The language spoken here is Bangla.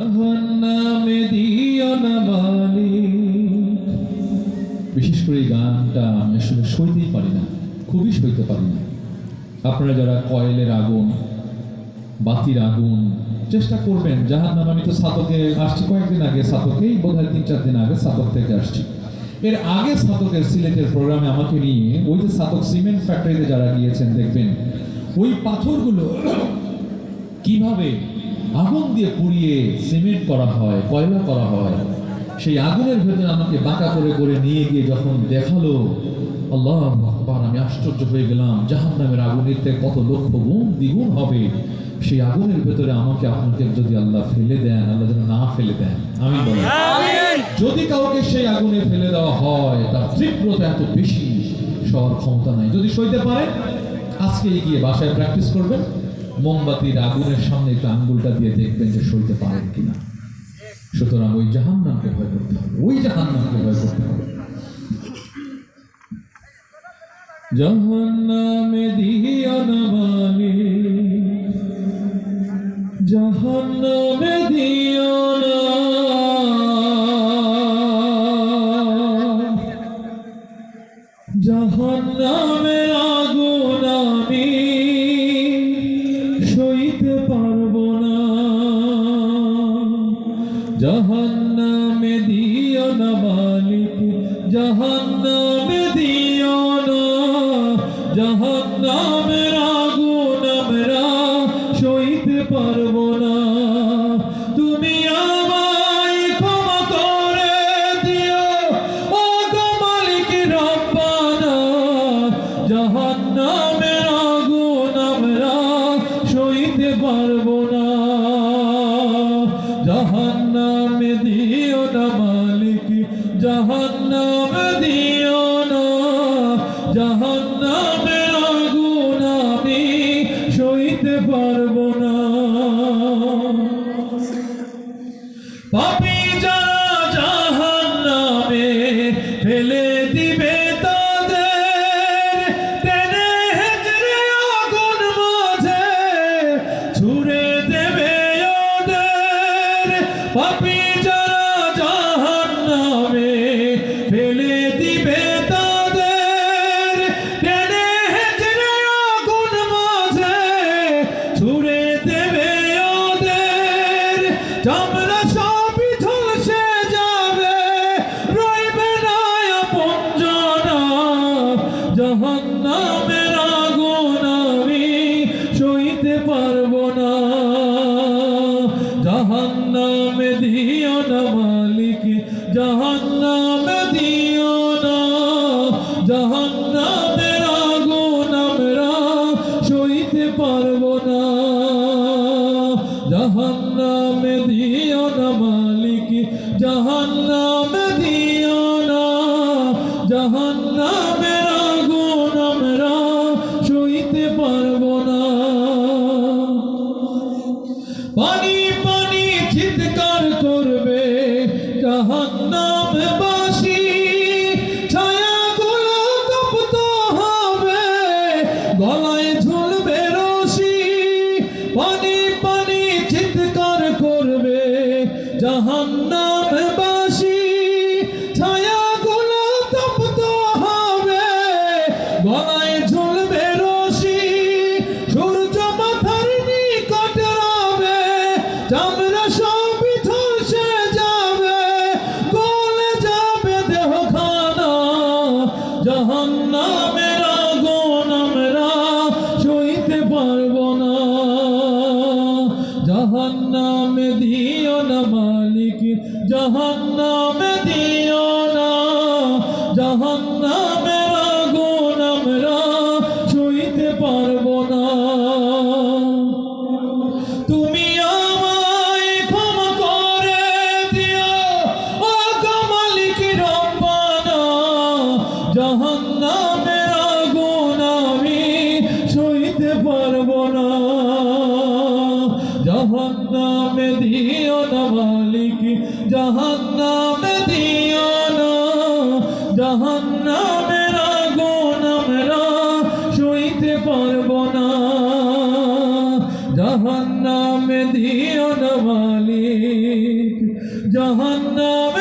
জাহান্নামে দিও না মালিক। বিশেষ করে এই গানটা আমি আসলে সইতেই পারি না, খুবই সইতে পারি না আপনারা যারা কয়েলের আগুন, বাতির আগুন চেষ্টা করবেন, জাহান নাম, আমি তো সাতকে আসছি, কয়েকদিন আগে সাতকেই বোধ হয় তিন, চার দিন আগে সাতক থেকে আসছি এর আগে সাতকের সিলেটের প্রোগ্রামে আমাকে নিয়ে, ওই যে সাতক সিমেন্ট ফ্যাক্টরিতে যারা গিয়েছেন, দেখবেন, ওই পাথরগুলো কীভাবে আগুন দিয়ে পুড়িয়ে সিমেন্ট করা হয় কয়লা করা হয় সেই আগুনের ভেতরে আমাকে বাঁকা করে করে নিয়ে গিয়ে যখন দেখাল আল্লাহ আকবার আমি আশ্চর্য হয়ে গেলাম জাহান নামের আগুনের থেকে কত লক্ষ গুণ দ্বিগুণ হবে সেই আগুনের ভেতরে আমাকে আপনাকে যদি আল্লাহ ফেলে দেন আল্লাহ যেন না ফেলে দেন। আমি বলি যদি কাউকে সেই আগুনে ফেলে দেওয়া হয় তার তীব্রতা এত বেশি সবার ক্ষমতা নাই। যদি সইতে পারে আজকে গিয়ে বাসায় প্র্যাকটিস করবেন। মোমবাতির আগুনের সামনে একটু আঙ্গুলটা দিয়ে দেখবেন যে সইতে পারেন কিনা। সুতরাং ওই জাহান্নামকে ভয় করতে হবে। ওই জাহান্নামকে ভয় করতে হবে। জাহান্নামে দিও না জাহান্নামে দিও না জাহান্নামের আগুন জাহান্নামে দিও না মালিক জাহান্নামে জাহান্নামে দিও না মালিক জাহান্নামে দিও না। জাহান্নামের আগুন আমি সইতে পারব না। পাপি মালিক, জাহান্নামে দিও না। জাহান্নামের আগুন আমরা সইতে পারব না। জাহান্নামে দিও না মালিক, জাহান্নামে জাহান্নাম বাসী ছায়াগুলো তপ্ত হবে, গলায় ঝুলবে রশি, পানি পানি চিৎকার করবে জাহান্নাম বাসী ছায়াগুলো তপ্ত হবে, গলায় ঝুলবে জাহান্নামে দিও না মালিক জাহান্নামে জাহান্নামে দিও না মালিক, জাহান্নামে দিও না। জাহান্নামের আগুন আমরা শুইতে পারব না। জাহান্নামে দিও না মালিক দিও